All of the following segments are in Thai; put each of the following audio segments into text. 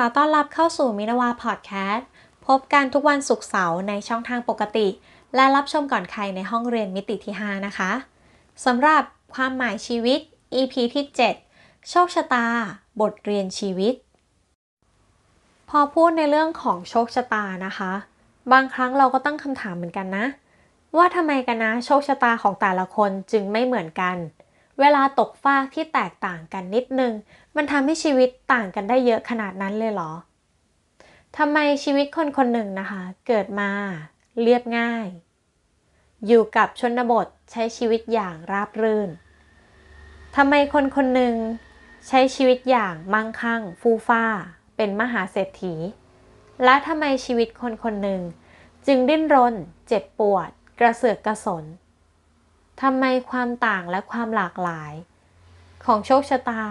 ขอต้อนรับเข้าสู่มินาวาพอดแคสต์พบกันทุกวันศุกร์เสาร์ในช่องทางปกติ และรับชมก่อนใครในห้องเรียนมิติที่ 5 นะคะสำหรับความหมายชีวิต EP ที่ 7 โชคชะตา บทเรียนชีวิต พอพูดในเรื่องของโชคชะตานะคะ บางครั้งเราก็ตั้งคำถามเหมือนกันนะ ว่าทำไมกันนะ โชคชะตาของแต่ละคนจึงไม่เหมือนกัน เวลาตกฟากที่แตกต่างกันนิดนึง มันทำให้ชีวิตต่างกันได้เยอะขนาดนั้นเลยเหรอทำไมชีวิตคนคนหนึ่งนะคะ เกิดมาเรียบง่าย อยู่กับชนบทใช้ชีวิตอย่างราบรื่นทำไมคนคนหนึ่งใช้ชีวิตอย่างมั่งคั่ง ฟูฟ้า เป็นมหาเศรษฐี และทำไมชีวิตคนคนหนึ่ง จึงดิ้นรน เจ็บปวด กระเสือกกระสน ทำไมความต่างและความหลากหลาย ของโชคชะตา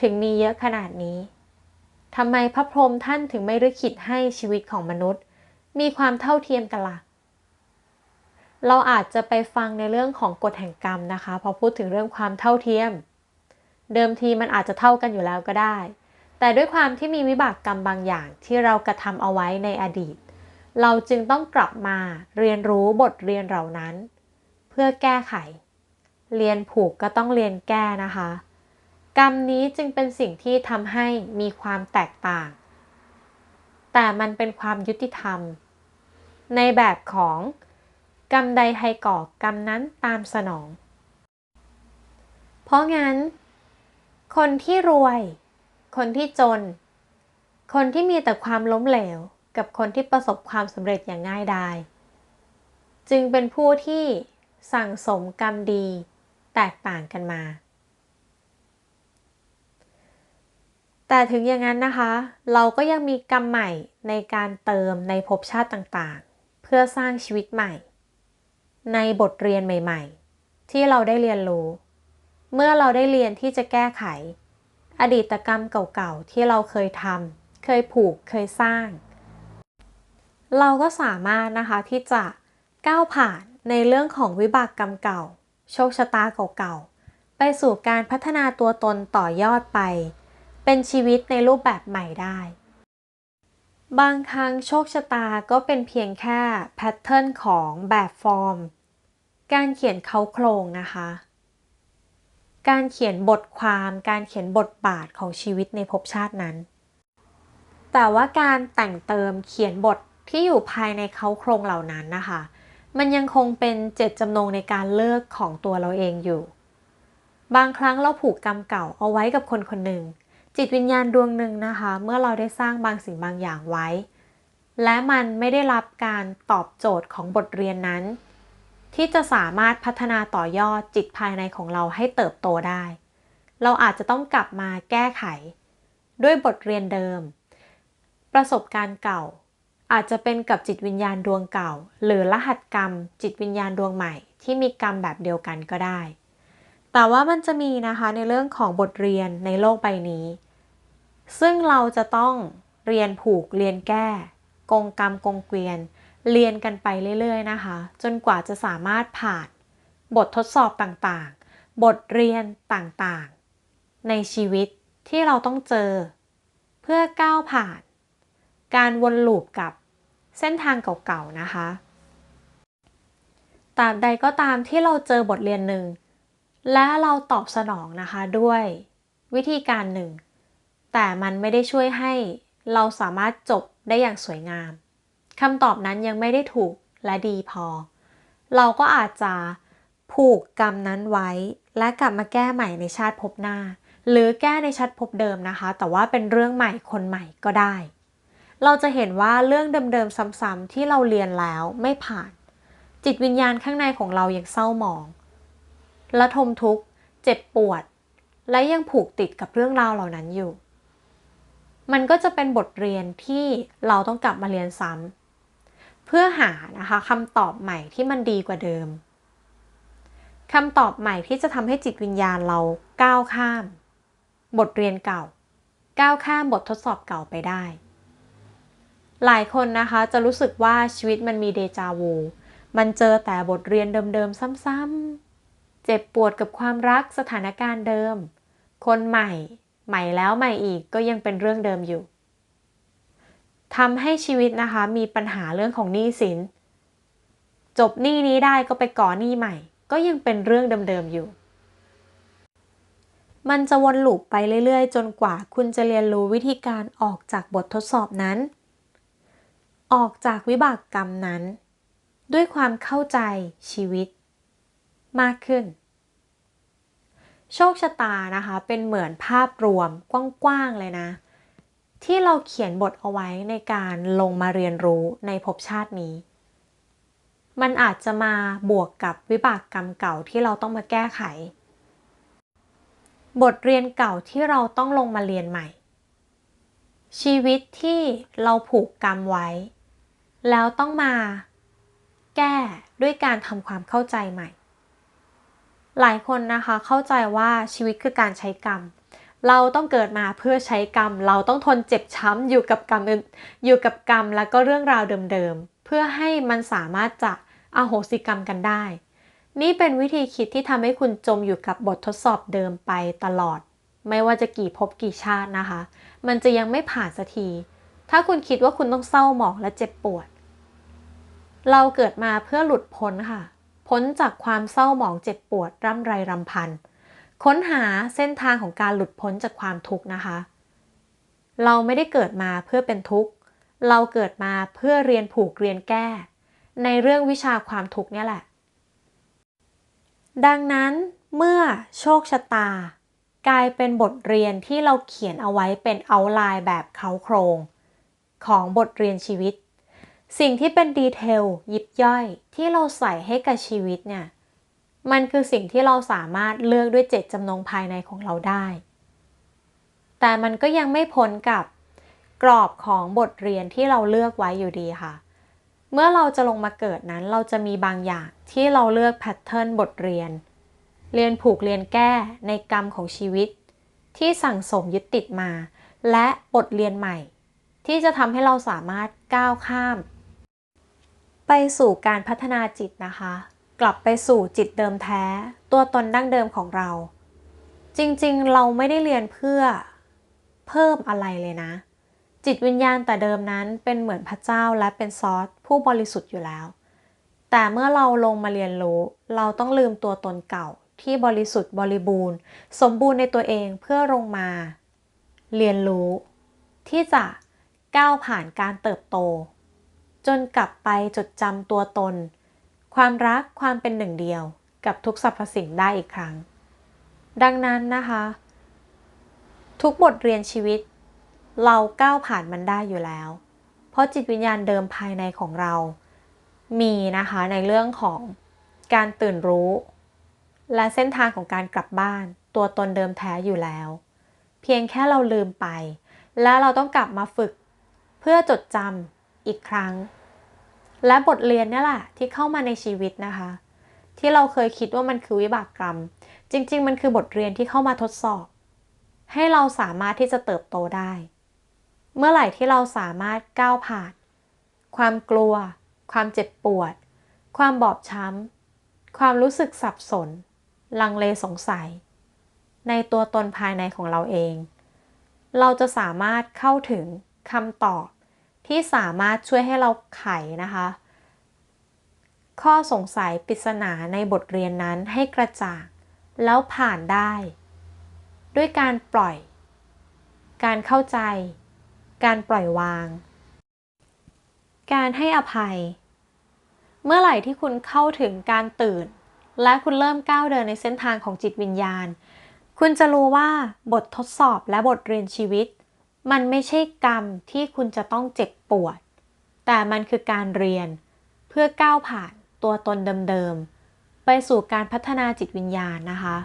ถึงมีเยอะขนาดนี้ทำไมพระพรหมท่านถึงไม่รึคิดให้ชีวิตของมนุษย์ มีความเท่าเทียมกันละ่ะ เราอาจจะไปฟังในเรื่องของกฎแห่งกรรมนะคะพอพูดถึงเรื่องความเท่าเทียม เดิมทีมันอาจจะเท่ากันอยู่แล้วก็ได้ แต่ด้วยความที่มีวิบากกรรมบางอย่างที่เรากระทำเอาไว้ในอดีต เราจึงต้องกลับมาเรียนรู้บทเรียนเหล่านั้น เพื่อแก้ไข เรียนผูกก็ต้องเรียนแก้นะคะ กรรมนี้จึงเป็นสิ่งที่ทำให้มีความแตกต่าง แต่มันเป็นความยุติธรรม ในแบบของกรรมใดใครก่อกรรมนั้นตามสนอง เพราะงั้น คนที่รวย คนที่จน คนที่มีแต่ความล้มเหลว กับคนที่ประสบความสำเร็จอย่างง่ายดาย จึงเป็นผู้ที่ สั่งสมกรรมดี แตกต่างกันมา แต่ถึงอย่างนั้นนะคะ เราก็ยังมีกรรมใหม่ในการเติมในภพชาติต่างๆ เพื่อสร้างชีวิตใหม่ ในบทเรียนใหม่ ๆ ที่เราได้เรียนรู้ เมื่อเราได้เรียนที่จะแก้ไข อดีตกรรมเก่าๆ ที่เราเคยทำเคยผูกเคยสร้าง เราก็สามารถนะคะที่จะก้าวผ่าน ในเรื่องของวิบากกรรมเก่า โชคชะตาเก่าๆ ไปสู่การพัฒนาตัวตนต่อยอดไป เป็นชีวิตในรูปแบบใหม่ได้ บางครั้งโชคชะตาก็เป็นเพียงแค่แพทเทิร์นของแบบฟอร์ม การเขียนเขาโครงนะคะ การเขียนบทความการเขียนบทบาทของชีวิตในภพชาตินั้น แต่ว่าการแต่งเติมเขียนบทที่อยู่ภายในเขาโครงเหล่านั้นนะคะ มันยังคงเป็นเจตจำนงในการเลือกของตัวเราเองอยู่ บางครั้งเราผูกกรรมเก่าเอาไว้กับคนคนหนึ่ง จิตวิญญาณดวงหนึ่งนะคะ เมื่อเราได้สร้างบางสิ่งบางอย่างไว้ และมันไม่ได้รับการตอบโจทย์ของบทเรียนนั้น ที่จะสามารถพัฒนาต่อยอดจิตภายในของเราให้เติบโตได้ เราอาจจะต้องกลับมาแก้ไข ด้วยบทเรียนเดิม ประสบการณ์เก่า อาจจะเป็นกับจิตวิญญาณดวงเก่า หรือรหัสกรรม จิตวิญญาณดวงใหม่ ที่มีกรรมแบบเดียวกันก็ได้ แต่ว่ามันจะมีนะคะในเรื่องของบทเรียนในโลกใบนี้ ซึ่งเราจะต้องเรียนผูกเรียนแก้ กงกรรมกงเกวียน เรียนกันไปเรื่อยๆนะคะ จนกว่าจะสามารถผ่าน บททดสอบต่างๆ บทเรียนต่างๆ ในชีวิตที่เราต้องเจอ เพื่อก้าวผ่าน การวนลูปกับ เส้นทางเก่าๆนะคะตราบใดก็ตามที่เราเจอบทเรียนหนึ่ง และเราตอบสนองนะคะด้วยวิธีการหนึ่ง แต่มันไม่ได้ช่วยให้เราสามารถจบได้อย่างสวยงามคำตอบนั้นยังไม่ได้ถูกและดีพอ เราก็อาจจะผูกกรรมนั้นไว้ และกลับมาแก้ใหม่ในชาติภพหน้า หรือแก้ในชาติภพเดิมนะคะ แต่ว่าเป็นเรื่องใหม่คนใหม่ก็ได้ เราจะเห็นว่าเรื่องเดิมๆซ้ำๆที่เราเรียนแล้วไม่ผ่าน จิตวิญญาณข้างในของเรายังเศร้าหมองและทมทุกข์ เจ็บปวด และยังผูกติดกับเรื่องราวเหล่านั้นอยู่ มันก็จะเป็นบทเรียนที่เราต้องกลับมาเรียนซ้ำเพื่อหานะคะคำตอบใหม่ที่มันดีกว่าเดิมคำตอบใหม่ที่จะทำให้จิตวิญญาณเราก้าวข้าม บทเรียนเก่า ก้าวข้ามบททดสอบเก่าไปได้ หลายคนนะคะจะรู้สึกว่าชีวิตมันมีเดจาวู มันเจอแต่บทเรียนเดิมๆ ซ้ำๆ เจ็บปวดกับความรักสถานการณ์เดิม คนใหม่ ใหม่แล้วใหม่อีกก็ยังเป็นเรื่องเดิมอยู่ทำให้ชีวิตนะคะมีปัญหาเรื่องของหนี้สิน จบหนี้นี้ได้ก็ไปก่อหนี้ใหม่ ก็ยังเป็นเรื่องเดิมๆอยู่ มันจะวนลูปไปเรื่อยๆ จนกว่าคุณจะเรียนรู้วิธีการออกจากบททดสอบนั้น ออกจากวิบากกรรมนั้น ด้วยความเข้าใจชีวิต มากขึ้น โชคชะตานะคะเป็นเหมือนภาพรวมกว้างๆเลยนะ ที่เราเขียนบทเอาไว้ในการลงมาเรียนรู้ในภพชาตินี้ มันอาจจะมาบวกกับวิบากกรรมเก่าที่เราต้องมาแก้ไข บทเรียนเก่าที่เราต้องลงมาเรียนใหม่ชีวิตที่เราผูกกรรมไว้ แล้วต้องมาแก้ด้วยการทำความเข้าใจใหม่ หลายคนนะคะเข้าใจว่าชีวิตคือการใช้กรรม เราต้องเกิดมาเพื่อใช้กรรม เราต้องทนเจ็บช้ำอยู่กับกรรมอยู่กับกรรมแล้วก็เรื่องราวเดิมๆ เพื่อให้มันสามารถจะอโหสิกรรมกันได้ นี่เป็นวิธีคิดที่ทำให้คุณจมอยู่กับบททดสอบเดิมไปตลอด ไม่ว่าจะกี่ภพกี่ชาตินะคะ มันจะยังไม่ผ่านสักที ถ้าคุณคิดว่าคุณต้องเศร้าหมองและเจ็บปวด เราเกิดมาเพื่อหลุดพ้นค่ะ พ้นจากความเศร้าหมองเจ็บปวดร่ำไรรำพัน ค้นหาเส้นทางของการหลุดพ้นจากความทุกข์นะคะ เราไม่ได้เกิดมาเพื่อเป็นทุกข์ เราเกิดมาเพื่อเรียนผูกเรียนแก้ ในเรื่องวิชาความทุกข์นี่แหละ ดังนั้นเมื่อโชคชะตา กลายเป็นบทเรียนที่เราเขียนเอาไว้เป็นเอาไลน์แบบเขาโครง ของบทเรียนชีวิต สิ่งที่เป็นดีเทลยิบย่อยที่เราใส่ให้กับชีวิตเนี่ย มันคือสิ่งที่เราสามารถเลือกด้วยเจตจำนงภายในของเราได้ แต่มันก็ยังไม่พ้นกับกรอบของบทเรียนที่เราเลือกไว้อยู่ดีค่ะ เมื่อเราจะลงมาเกิดนั้นเราจะมีบางอย่างที่เราเลือกแพทเทิร์นบทเรียน เรียนผูกเรียนแก้ในกรรมของชีวิต ที่สั่งสมยึดติดมา และบทเรียนใหม่ ที่จะทำให้เราสามารถก้าวข้าม ไปสู่การพัฒนาจิตนะคะ กลับไปสู่จิตเดิมแท้ ตัวตนดั้งเดิมของเรา จริงๆ เราไม่ได้เรียนเพื่อเพิ่มอะไรเลยนะ จิตวิญญาณแต่เดิมนั้นเป็นเหมือนพระเจ้าและเป็นซอสผู้บริสุทธิ์อยู่แล้ว แต่เมื่อเราลงมาเรียนรู้ เราต้องลืมตัวตนเก่าที่บริสุทธิ์บริบูรณ์ สมบูรณ์ในตัวเองเพื่อลงมา เรียนรู้ ที่จะ ก้าวผ่านการเติบโต จนกลับไปจดจำตัวตน ความรักความเป็นหนึ่งเดียวกับทุกสรรพสิ่งได้อีกครั้ง ดังนั้นนะคะ ทุกบทเรียนชีวิต เราก้าวผ่านมันได้อยู่แล้ว เพราะจิตวิญญาณเดิมภายในของเรา มีนะคะในเรื่องของการตื่นรู้ และเส้นทางของการกลับบ้าน ตัวตนเดิมแท้อยู่แล้ว เพียงแค่เราลืมไป และเราต้องกลับมาฝึก เพื่อจดจำอีกครั้ง และบทเรียนนี่แหละที่เข้ามาในชีวิตนะคะ ที่เราเคยคิดว่ามันคือวิบากกรรม จริง ๆ มันคือบทเรียนที่เข้ามาทดสอบ ให้เราสามารถที่จะเติบโตได้ เมื่อไหร่ที่เราสามารถก้าวผ่าน ความกลัว ความเจ็บปวด ความบอบช้ำ ความรู้สึกสับสน ลังเลสงสัย ในตัวตนภายในของเราเอง เราจะสามารถเข้าถึง คำตอบที่สามารถช่วยให้เราไขนะคะ ข้อสงสัยปริศนาในบทเรียนนั้นให้กระจ่างแล้วผ่านได้ ด้วยการปล่อย การเข้าใจ การปล่อยวาง การให้อภัย เมื่อไหร่ที่คุณเข้าถึงการตื่น และคุณเริ่มก้าวเดินในเส้นทางของจิตวิญญาณ คุณจะรู้ว่าบททดสอบและบทเรียนชีวิต มันไม่ใช่กรรมที่คุณจะต้องเจ็บปวด แต่มันคือการเรียนเพื่อก้าวผ่านตัวตนเดิมๆ ไปสู่การพัฒนาจิตวิญญาณนะคะ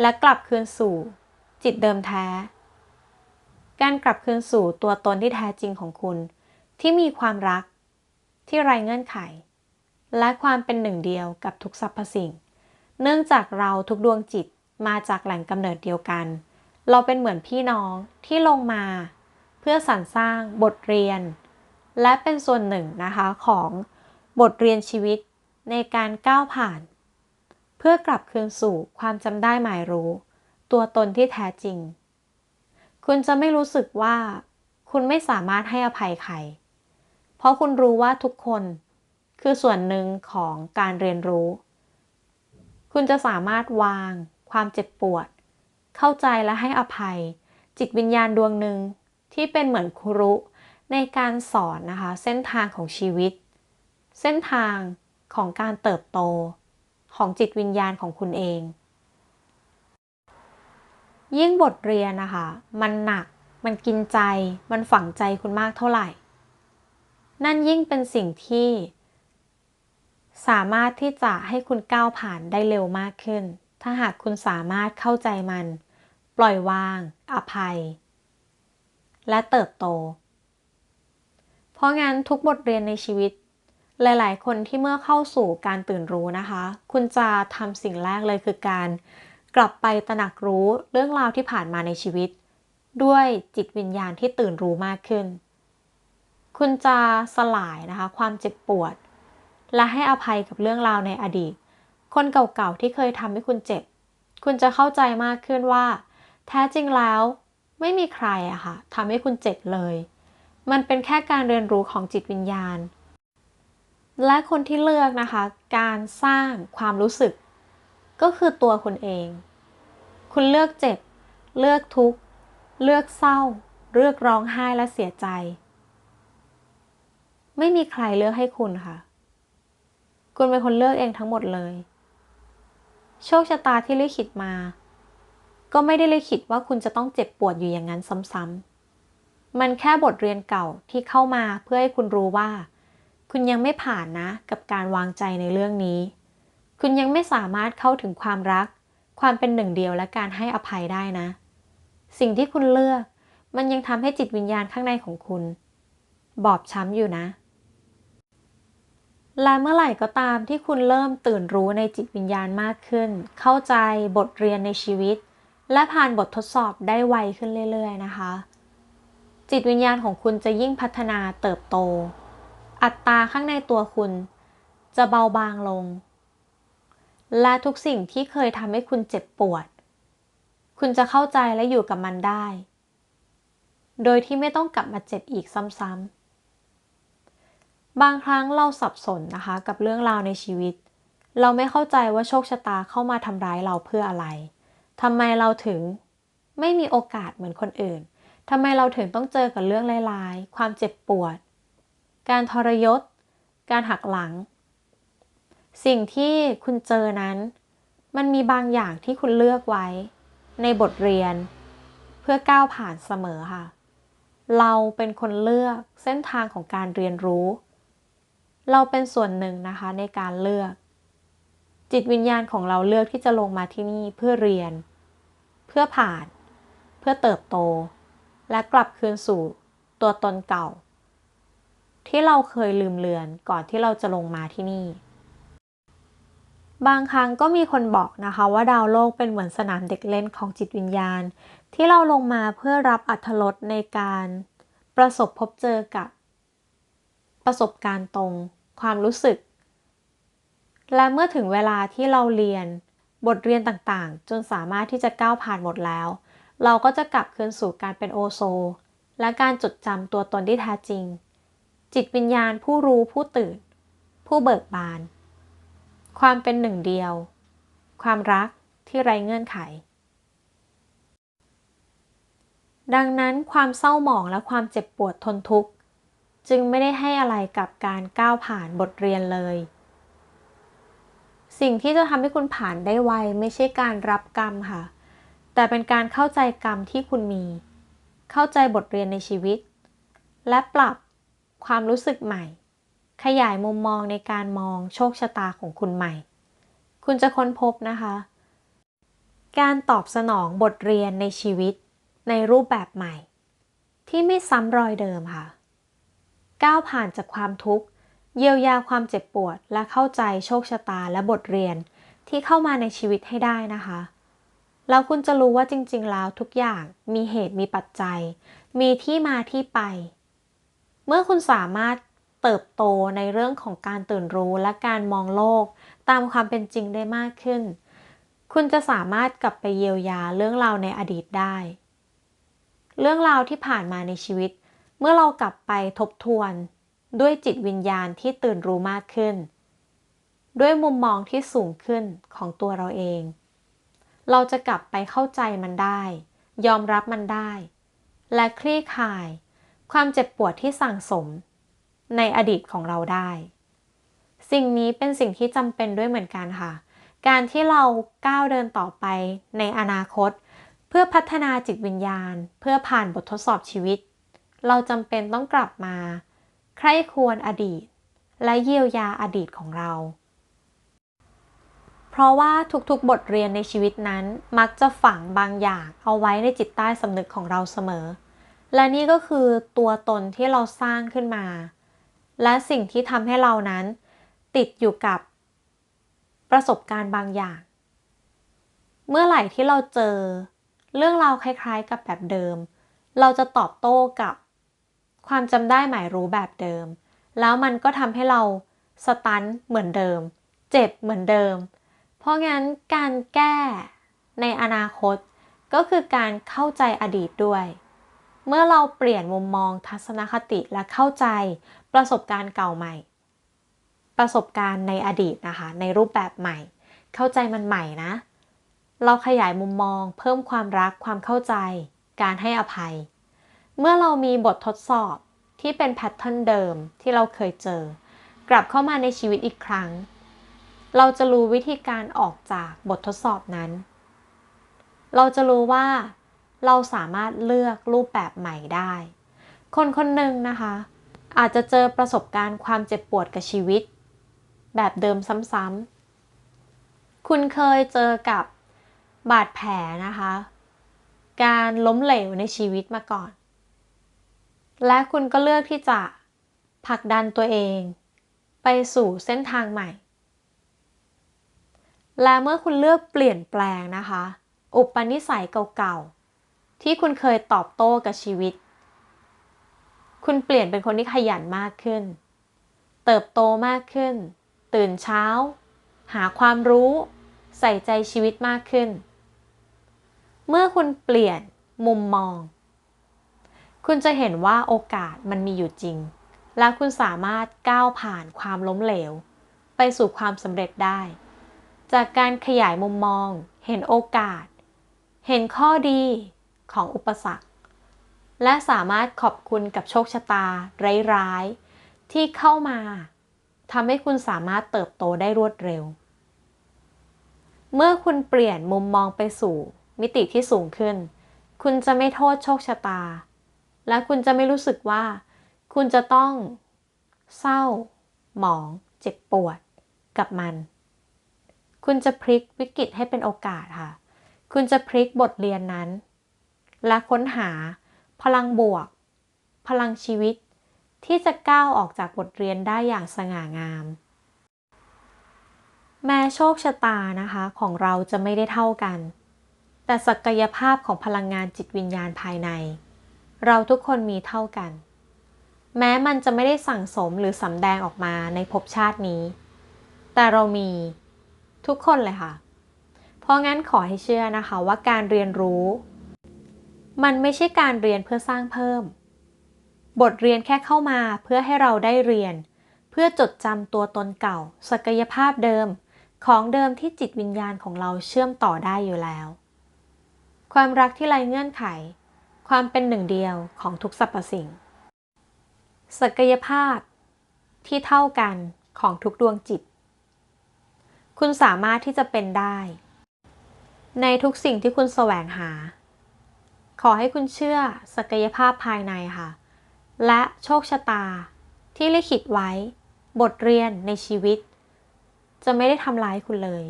และกลับคืนสู่จิตเดิมแท้ การกลับคืนสู่ตัวตนที่แท้จริงของคุณ ที่มีความรัก ที่ไร้เงื่อนไข และความเป็นหนึ่งเดียวกับทุกสรรพสิ่ง เนื่องจากเราทุกดวงจิตมาจากแหล่งกำเนิดเดียวกัน เราเป็นเหมือนพี่น้องที่ลงมา เพื่อสรรสร้างบทเรียน และเป็นส่วนหนึ่งนะคะของบทเรียนชีวิตในการก้าวผ่าน เพื่อกลับคืนสู่ความจำได้หมายรู้ ตัวตนที่แท้จริง คุณจะไม่รู้สึกว่า คุณไม่สามารถให้อภัยใคร เพราะคุณรู้ว่าทุกคนคือส่วนหนึ่งของการเรียนรู้ คุณจะสามารถวาง ความเจ็บปวด เข้าใจและให้อภัย จิตวิญญาณดวงหนึ่ง ที่เป็นเหมือนครุในการสอนนะคะ เส้นทางของชีวิต เส้นทางของการเติบโตของจิตวิญญาณของคุณเอง ยิ่งบทเรียนนะคะ มันหนักมันกินใจ มันฝังใจคุณมากเท่าไหร่ นั่นยิ่งเป็นสิ่งที่ สามารถที่จะให้คุณก้าวผ่านได้เร็วมากขึ้น ถ้าหากคุณสามารถเข้าใจมัน ปล่อยวาง อภัย และเติบโต เพราะงั้นทุกบทเรียนในชีวิต หลาย ๆ คนที่เมื่อเข้าสู่การตื่นรู้นะคะ คุณจะทำสิ่งแรกเลยคือการ กลับไปตระหนักรู้เรื่องราวที่ผ่านมาในชีวิต ด้วยจิตวิญญาณที่ตื่นรู้มากขึ้น คุณจะสลายนะคะ ความเจ็บปวด และให้อภัยกับเรื่องราวในอดีต คนเก่าๆที่เคยทำให้คุณเจ็บ คุณจะเข้าใจมากขึ้นว่า แท้จริงแล้ว ไม่มีใครอะค่ะทำให้คุณเจ็บเลย มันเป็นแค่การเรียนรู้ของจิตวิญญาณ และคนที่เลือกนะคะ การสร้างความรู้สึก ก็คือตัวคุณเอง คุณเลือกเจ็บ เลือกทุกข์ เลือกเศร้า เลือกร้องไห้และเสียใจ ไม่มีใครเลือกให้คุณค่ะ คุณเป็นคนเลือกเองทั้งหมดเลย โชคชะตาที่ลิขิตมา ก็ไม่ได้เลิขิตว่าคุณจะต้องเจ็บปวดอยู่อย่างนั้นซ้ำๆ มันแค่บทเรียนเก่าที่เข้ามาเพื่อให้คุณรู้ว่า คุณยังไม่ผ่านนะกับการวางใจในเรื่องนี้ คุณยังไม่สามารถเข้าถึงความรัก ความเป็นหนึ่งเดียวและการให้อภัยได้นะ สิ่งที่คุณเลือก มันยังทำให้จิตวิญญาณข้างในของคุณ บอบช้ำอยู่นะ และเมื่อไหร่ก็ตามที่คุณเริ่มตื่นรู้ในจิตวิญญาณมากขึ้น เข้าใจบทเรียนในชีวิต และผ่านบททดสอบได้ไวขึ้นเรื่อย ๆ นะคะ จิตวิญญาณของคุณจะยิ่งพัฒนาเติบโต อัตราข้างในตัวคุณ จะเบาบางลง และทุกสิ่งที่เคยทำให้คุณเจ็บปวด คุณจะเข้าใจและอยู่กับมันได้ โดยที่ไม่ต้องกลับมาเจ็บอีกซ้ำๆบางครั้งเราสับสนนะคะกับเรื่องราวในชีวิต เราไม่เข้าใจว่าโชคชะตาเข้ามาทำร้ายเราเพื่ออะไร ทำไมเราถึงไม่มีโอกาสเหมือนคนอื่นทำไมเราถึงต้องเจอกับเรื่องร้ายๆ ความเจ็บปวด การทรยศ การหักหลัง สิ่งที่คุณเจอนั้น มันมีบางอย่างที่คุณเลือกไว้ ในบทเรียน เพื่อก้าวผ่านเสมอค่ะ เราเป็นคนเลือกเส้นทางของการเรียนรู้ เราเป็นส่วนหนึ่งนะคะในการเลือก จิตวิญญาณของเราเลือกที่จะลงมาที่นี่เพื่อเรียน เพื่อผ่าน เพื่อเติบโต และกลับคืนสู่ตัวตนเก่า ที่เราเคยลืมเลือนก่อนที่เราจะลงมาที่นี่ บางครั้งก็มีคนบอกนะคะว่าดาวโลกเป็นเหมือนสนามเด็กเล่นของจิตวิญญาณ ที่เราลงมาเพื่อรับอัธรสในการประสบพบเจอกับ ประสบการณ์ตรง ความรู้สึก และเมื่อถึงเวลาที่เราเรียน บทเรียนต่างๆ จนสามารถที่จะก้าวผ่านหมดแล้ว เราก็จะกลับคืนสู่การเป็นโอโซ และการจดจำตัวตนที่แท้จริง จิตวิญญาณผู้รู้ผู้ตื่น ผู้เบิกบาน ความเป็นหนึ่งเดียว ความรักที่ไร้เงื่อนไข ดังนั้นความเศร้าหมองและความเจ็บปวดทนทุกข์ จึงไม่ได้ให้อะไรกับการก้าวผ่านบทเรียนเลย สิ่งที่จะทำให้คุณผ่านได้ไวไม่ใช่การรับกรรมค่ะ แต่เป็นการเข้าใจกรรมที่คุณมี เข้าใจบทเรียนในชีวิต และปรับความรู้สึกใหม่ ขยายมุมมองในการมองโชคชะตาของคุณใหม่ คุณจะค้นพบนะคะ การตอบสนองบทเรียนในชีวิต ในรูปแบบใหม่ ที่ไม่ซ้ำรอยเดิมค่ะ ก้าวผ่านจากความทุกข์ เยียวยาความเจ็บปวดและเข้าใจโชคชะตาและบทเรียนที่เข้ามาในชีวิตให้ได้นะคะ แล้วคุณจะรู้ว่าจริงๆ แล้วทุกอย่างมีเหตุมีปัจจัย มีที่มาที่ไป เมื่อคุณสามารถเติบโตในเรื่องของการตื่นรู้และการมองโลก ตามความเป็นจริงได้มากขึ้น คุณจะสามารถกลับไปเยียวยาเรื่องราวในอดีตได้ เรื่องราวที่ผ่านมาในชีวิต เมื่อเรากลับไปทบทวน ด้วยจิตวิญญาณที่ตื่นรู้มากขึ้น ด้วยมุมมองที่สูงขึ้นของตัวเราเอง เราจะกลับไปเข้าใจมันได้ ยอมรับมันได้ และคลี่คลาย ความเจ็บปวดที่สั่งสม ในอดีตของเราได้ สิ่งนี้เป็นสิ่งที่จำเป็นด้วยเหมือนกันค่ะ การที่เราก้าวเดินต่อไปในอนาคต เพื่อพัฒนาจิตวิญญาณ เพื่อผ่านบททดสอบชีวิต เราจำเป็นต้องกลับมา ใคร่ควญอดีต และเยียวยาอดีตของเรา เพราะว่าทุกๆบทเรียนในชีวิตนั้นมักจะฝังบางอย่างเอาไว้ในจิตใต้สำนึกของเราเสมอ และนี่ก็คือตัวตนที่เราสร้างขึ้นมา และสิ่งที่ทำให้เรานั้น ติดอยู่กับประสบการณ์บางอย่าง เมื่อไหร่ที่เราเจอ เรื่องราวคล้ายๆกับแบบเดิม เราจะตอบโต้กับ ความจำได้หมายรู้แบบเดิม แล้วมันก็ทำให้เราสตันเหมือนเดิม เจ็บเหมือนเดิม เพราะงั้นการแก้ในอนาคตก็คือการเข้าใจอดีตด้วย เมื่อเราเปลี่ยนมุมมองทัศนคติและเข้าใจประสบการณ์เก่าใหม่ ประสบการณ์ในอดีตนะคะ ในรูปแบบใหม่ เข้าใจมันใหม่นะ เราขยายมุมมอง เพิ่มความรักความเข้าใจ การให้อภัย เมื่อเรามีบททดสอบที่เป็นแพทเทิร์นเดิมที่เราเคยเจอ กลับเข้ามาในชีวิตอีกครั้ง เราจะรู้วิธีการออกจากบททดสอบนั้น เราจะรู้ว่าเราสามารถเลือกรูปแบบใหม่ได้ คนคนหนึ่งนะคะ อาจจะเจอประสบการณ์ความเจ็บปวดกับชีวิต แบบเดิมซ้ำๆ คุณเคยเจอกับบาดแผลนะคะ การล้มเหลวในชีวิตมาก่อน และคุณก็เลือกที่จะผลักดันตัวเอง ไปสู่เส้นทางใหม่ และเมื่อคุณเลือกเปลี่ยนแปลงนะคะ อุปนิสัยเก่าๆ ที่คุณเคยตอบโต้กับชีวิต คุณเปลี่ยนเป็นคนที่ขยันมากขึ้น เติบโตมากขึ้น ตื่นเช้า หาความรู้ ใส่ใจชีวิตมากขึ้น เมื่อคุณเปลี่ยนมุมมอง คุณจะเห็นว่าโอกาสมันมีอยู่จริง และคุณสามารถก้าวผ่านความล้มเหลว ไปสู่ความสำเร็จได้ จากการขยายมุมมอง เห็นโอกาส เห็นข้อดีของอุปสรรค และสามารถขอบคุณกับโชคชะตา ร้ายๆ ที่เข้ามาทำให้คุณสามารถเติบโตได้รวดเร็ว เมื่อคุณเปลี่ยนมุมมองไปสู่มิติที่สูงขึ้น คุณจะไม่โทษโชคชะตา และคุณจะไม่รู้สึกว่า คุณจะต้องเศร้า หมอง เจ็บปวดกับมัน คุณจะพลิกวิกฤตให้เป็นโอกาสค่ะ คุณจะพลิกบทเรียนนั้น และค้นหาพลังบวก พลังชีวิต ที่จะก้าวออกจากบทเรียนได้อย่างสง่างาม แม้โชคชะตานะคะของเราจะไม่ได้เท่ากัน แต่ศักยภาพของพลังงานจิตวิญญาณภายใน เราทุกคนมีเท่ากัน แม้มันจะไม่ได้สั่งสมหรือสำแดงออกมาในภพชาตินี้ แต่เรามีทุกคนเลยค่ะ เพราะงั้นขอให้เชื่อนะคะว่าการเรียนรู้ มันไม่ใช่การเรียนเพื่อสร้างเพิ่ม บทเรียนแค่เข้ามาเพื่อให้เราได้เรียน เพื่อจดจำตัวตนเก่า ศักยภาพเดิมของเดิมที่จิตวิญญาณของเราเชื่อมต่อได้อยู่แล้ว ความรักที่ไร้เงื่อนไข ความเป็นหนึ่งเดียวของทุกสรรพสิ่ง ศักยภาพที่เท่ากันของทุกดวงจิต คุณสามารถที่จะเป็นได้ ในทุกสิ่งที่คุณแสวงหา ขอให้คุณเชื่อศักยภาพภายในค่ะ และโชคชะตาที่ลิขิตไว้ บทเรียนในชีวิต จะไม่ได้ทำร้ายคุณเลย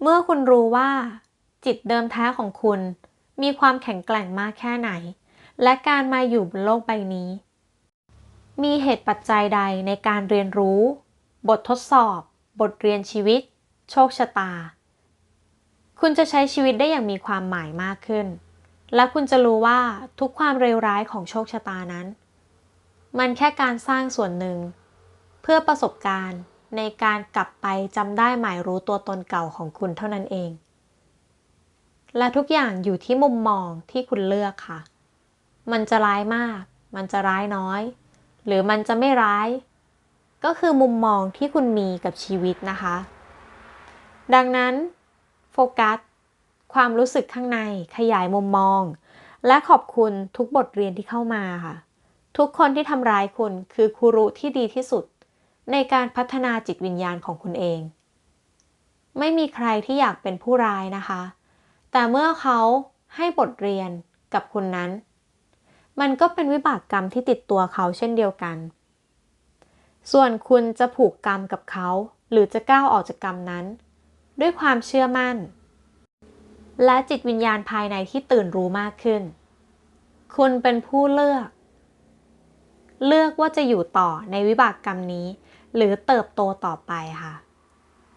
เมื่อคุณรู้ว่า จิตเดิมแท้ของคุณ มีความแข็งแกร่งมากแค่ไหน และการมาอยู่บนโลกใบนี้ มีเหตุปัจจัยใดในการเรียนรู้ บททดสอบ บทเรียนชีวิต โชคชะตา คุณจะใช้ชีวิตได้อย่างมีความหมายมากขึ้น และคุณจะรู้ว่าทุกความเลวร้ายของโชคชะตานั้น มันแค่การสร้างส่วนหนึ่ง เพื่อประสบการณ์ในการกลับไปจำได้หมายรู้ตัวตนเก่าของคุณเท่านั้นเอง และทุกอย่างอยู่ที่มุมมองที่คุณเลือกค่ะ มันจะร้ายมาก มันจะร้ายน้อย หรือมันจะไม่ร้าย ก็คือมุมมองที่คุณมีกับชีวิตนะคะ ดังนั้นโฟกัส ความรู้สึกข้างในขยายมุมมอง และขอบคุณทุกบทเรียนที่เข้ามาค่ะ ทุกคนที่ทำร้ายคุณคือครูที่ดีที่สุด ในการพัฒนาจิตวิญญาณของคุณเอง ไม่มีใครที่อยากเป็นผู้ร้ายนะคะ แต่เมื่อเขาให้บทเรียนกับคุณนั้น มันก็เป็นวิบากกรรมที่ติดตัวเขาเช่นเดียวกัน ส่วนคุณจะผูกกรรมกับเขา หรือจะก้าวออกจากกรรมนั้น ด้วยความเชื่อมั่น และจิตวิญญาณภายในที่ตื่นรู้มากขึ้น คุณเป็นผู้เลือก เลือกว่าจะอยู่ต่อในวิบากกรรมนี้ หรือเติบโตต่อไปค่ะ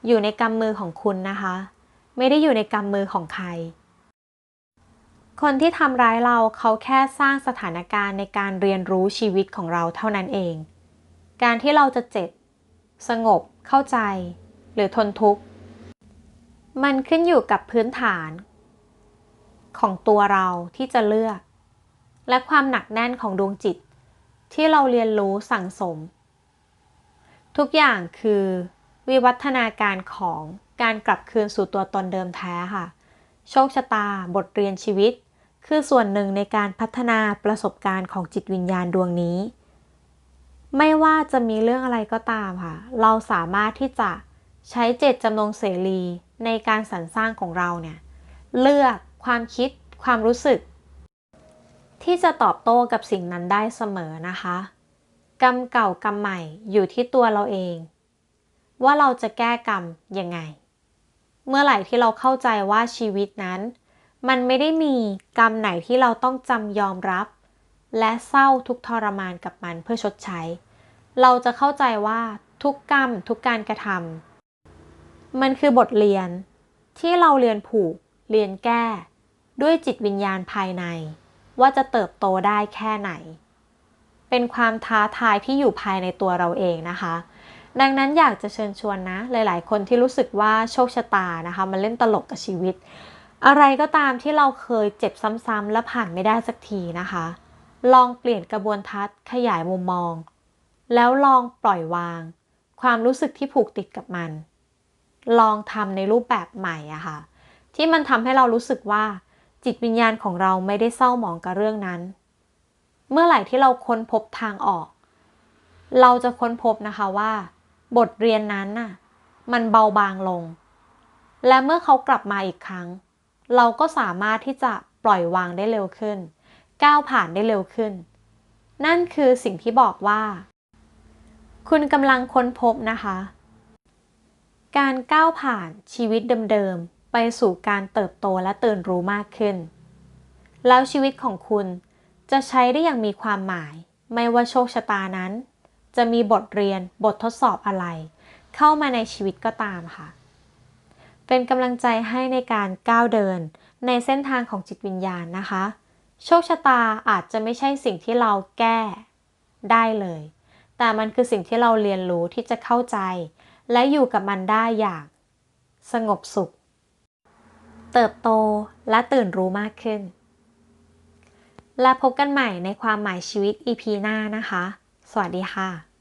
อยู่ในกำมือของคุณนะคะ ไม่ได้อยู่ในกำมือของใคร คนที่ทำร้ายเราเขาแค่สร้างสถานการณ์ในการเรียนรู้ชีวิตของเราเท่านั้นเอง การที่เราจะเจ็บ สงบ เข้าใจ หรือทนทุกข์ มันขึ้นอยู่กับพื้นฐาน ของตัวเราที่จะเลือก และความหนักแน่นของดวงจิต ที่เราเรียนรู้สั่งสม ทุกอย่างคือวิวัฒนาการของ การกลับคืนสู่ตัวตนเดิมแท้ค่ะ โชคชะตา บทเรียนชีวิต คือส่วนหนึ่งในการพัฒนาประสบการณ์ของจิตวิญญาณดวงนี้ ไม่ว่าจะมีเรื่องอะไรก็ตามค่ะ เราสามารถที่จะใช้เจตจำนงเสรีในการสรรสร้างของเราเนี่ย เลือกความคิด ความรู้สึก ที่จะตอบโต้กับสิ่งนั้นได้เสมอนะคะ กรรมเก่ากรรมใหม่อยู่ที่ตัวเราเอง ว่าเราจะแก้กรรมยังไง เมื่อไหร่ที่เราเข้าใจว่าชีวิตนั้น มันไม่ได้มีกรรมไหนที่เราต้องจำยอมรับ และเศร้าทุกทรมานกับมันเพื่อชดใช้ เราจะเข้าใจว่าทุกกรรมทุกการกระทำมันคือบทเรียน ที่เราเรียนผูก เรียนแก้ ด้วยจิตวิญญาณภายใน ว่าจะเติบโตได้แค่ไหน เป็นความท้าทายที่อยู่ภายในตัวเราเองนะคะ ดังนั้นอยากจะเชิญชวนนะ หลาย ๆ คนที่รู้สึกว่าโชคชะตานะคะมันเล่นตลกกับชีวิต อะไรก็ตามที่เราเคยเจ็บซ้ำๆและผ่านไม่ได้สักทีนะคะ ลองเปลี่ยนกระบวนทัศน์ขยายมุมมอง แล้วลองปล่อยวาง ความรู้สึกที่ผูกติดกับมัน ลองทำในรูปแบบใหม่อะค่ะ ที่มันทำให้เรารู้สึกว่า จิตวิญญาณของเราไม่ได้เศร้าหมองกับเรื่องนั้น เมื่อไหร่ที่เราค้นพบทางออก เราจะค้นพบนะคะว่า บทเรียนนั้นน่ะ มันเบาบางลง และเมื่อเขากลับมาอีกครั้ง เราก็สามารถที่จะปล่อยวางได้เร็วขึ้น ก้าวผ่านได้เร็วขึ้น นั่นคือสิ่งที่บอกว่า คุณกำลังค้นพบนะคะ การก้าวผ่านชีวิตเดิมๆ ไปสู่การเติบโตและตื่นรู้มากขึ้น แล้วชีวิตของคุณจะใช้ได้อย่างมีความหมาย ไม่ว่าโชคชะตานั้น จะมีบทเรียนบททดสอบอะไร เข้ามาในชีวิตก็ตามค่ะ เป็นกำลังใจให้ในการก้าวเดิน ในเส้นทางของจิตวิญญาณนะคะ โชคชะตาอาจจะไม่ใช่สิ่งที่เราแก้ได้เลย แต่มันคือสิ่งที่เราเรียนรู้ที่จะเข้าใจ และอยู่กับมันได้อย่างสงบสุข เติบโตและตื่นรู้มากขึ้น และพบกันใหม่ในความหมายชีวิต EP หน้านะคะ สวัสดีค่ะ